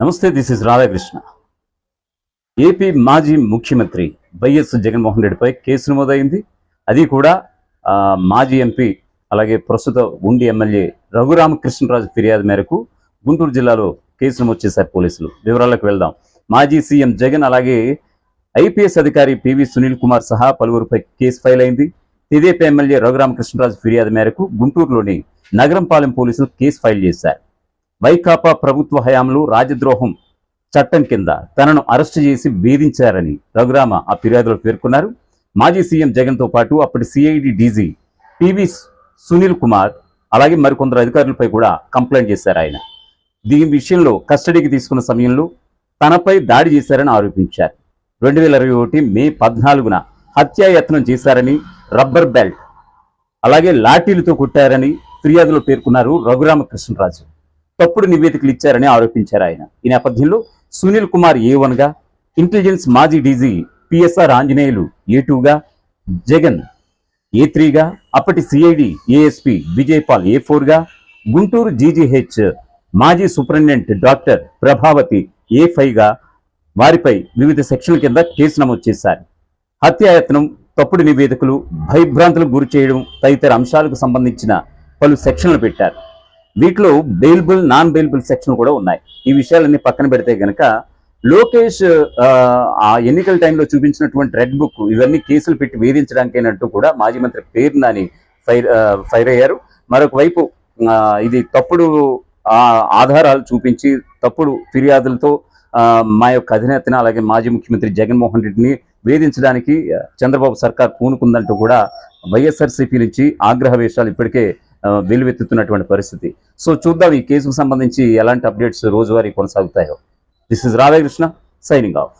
నమస్తే this is Radhakrishna. AP మాజీ ముఖ్యమంత్రి వైఎస్ జగన్మోహన్ రెడ్డిపై కేసు నమోదైంది. అది కూడా మాజీ ఎంపీ అలాగే ప్రస్తుత ఉండి ఎమ్మెల్యే రఘురామకృష్ణరాజు ఫిర్యాదు మేరకు గుంటూరు జిల్లాలో కేసు నమోదు చేశారు పోలీసులు. వివరాలకు వెళ్దాం. మాజీ సీఎం జగన్ అలాగే ఐపీఎస్ అధికారి పివి సునీల్ కుమార్ సహా పలువురుపై కేసు ఫైల్ అయింది. తెదేపా ఎమ్మెల్యే రఘురామకృష్ణరాజు ఫిర్యాదు మేరకు గుంటూరులోని నగరంపాలెం పోలీసులు కేసు ఫైల్ చేశారు. వైకాపా ప్రభుత్వ హయాంలో రాజద్రోహం చట్టం కింద తనను అరెస్టు చేసి వేధించారని రఘురామ ఆ ఫిర్యాదులో పేర్కొన్నారు. మాజీ సీఎం జగన్తో పాటు అప్పటి CID DG PV Sunil Kumar అలాగే మరికొందరు అధికారులపై కూడా కంప్లైంట్ చేశారు ఆయన. దీని విషయంలో కస్టడీకి తీసుకున్న సమయంలో తనపై దాడి చేశారని ఆరోపించారు. రెండు వేల ఇరవై ఒకటి మే పద్నాలుగున హత్యాయత్నం చేశారని రబ్బర్ బెల్ట్ అలాగే లాఠీలతో కొట్టారని ఫిర్యాదులో పేర్కొన్నారు రఘురామకృష్ణరాజు. తప్పుడు నివేదికలు ఇచ్చారని ఆరోపించారు ఆయన. ఈ నేపథ్యంలో సునీల్ కుమార్ ఏ గా ఇంటెలిజెన్స్ మాజీ డీజీ పిఎస్ఆర్ ఆంజనేయులు ఏ టూగా జగన్ ఏ గా అప్పటి సిఐడి ఏఎస్పి విజయపాల్ ఏ ఫోర్గా గుంటూరు జీజీహెచ్ మాజీ సూపరింటెండెంట్ డాక్టర్ ప్రభావతి ఏ గా వారిపై వివిధ సెక్షన్ల కింద కేసు నమోదు చేశారు. హత్యాయత్నం తప్పుడు నివేదికలు భయభ్రాంతులకు గురి చేయడం తదితర అంశాలకు సంబంధించిన పలు సెక్షన్లు పెట్టారు. వీటిలో బెయిల్బుల్ నాన్ బెయిల్బుల్ సెక్షన్ కూడా ఉన్నాయి. ఈ విషయాలన్నీ పక్కన పెడితే గనక లోకేష్ ఆ, ఎన్నికల టైంలో చూపించినటువంటి రెడ్ బుక్ ఇవన్నీ కేసులు పెట్టి వేధించడానికేనంటూ కూడా మాజీ మంత్రి పేరు నాని ఫైర్ ఫైర్ అయ్యారు మరొక వైపు ఇది తప్పుడు ఆధారాలు చూపించి తప్పుడు ఫిర్యాదులతో మా యొక్క అధినేతని అలాగే మాజీ ముఖ్యమంత్రి జగన్మోహన్ రెడ్డిని వేధించడానికి చంద్రబాబు సర్కార్ పూనుకుందంటూ కూడా వైఎస్ఆర్సీపీ నుంచి ఆగ్రహ వేషాలు ఇప్పటికే వెలువెత్తుతున్నటువంటి పరిస్థితి. సో చూద్దాం ఈ కేసుకు సంబంధించి ఎలాంటి అప్డేట్స్ రోజువారీ కొనసాగుతాయో. This is Radhakrishna signing off